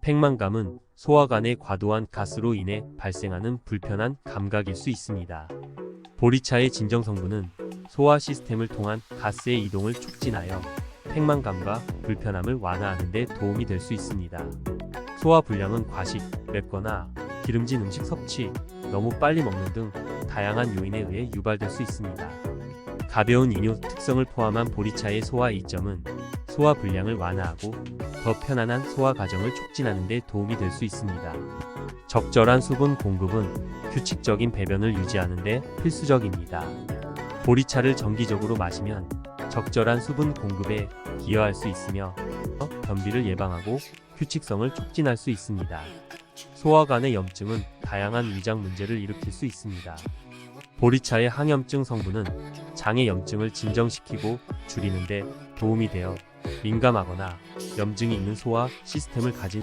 팽만감은 소화관의 과도한 가스로 인해 발생하는 불편한 감각일 수 있습니다. 보리차의 진정 성분은 소화 시스템을 통한 가스의 이동을 촉진하여 팽만감과 불편함을 완화하는 데 도움이 될 수 있습니다. 소화 불량은 과식, 맵거나 기름진 음식 섭취, 너무 빨리 먹는 등 다양한 요인에 의해 유발될 수 있습니다. 가벼운 이뇨 특성을 포함한 보리차의 소화 이점은 소화 불량을 완화하고 더 편안한 소화 과정을 촉진하는 데 도움이 될 수 있습니다. 적절한 수분 공급은 규칙적인 배변을 유지하는 데 필수적입니다. 보리차를 정기적으로 마시면 적절한 수분 공급에 기여할 수 있으며 변비를 예방하고 규칙성을 촉진할 수 있습니다. 소화관의 염증은 다양한 위장 문제를 일으킬 수 있습니다. 보리차의 항염증 성분은 장의 염증을 진정시키고 줄이는 데 도움이 되어 민감하거나 염증이 있는 소화 시스템을 가진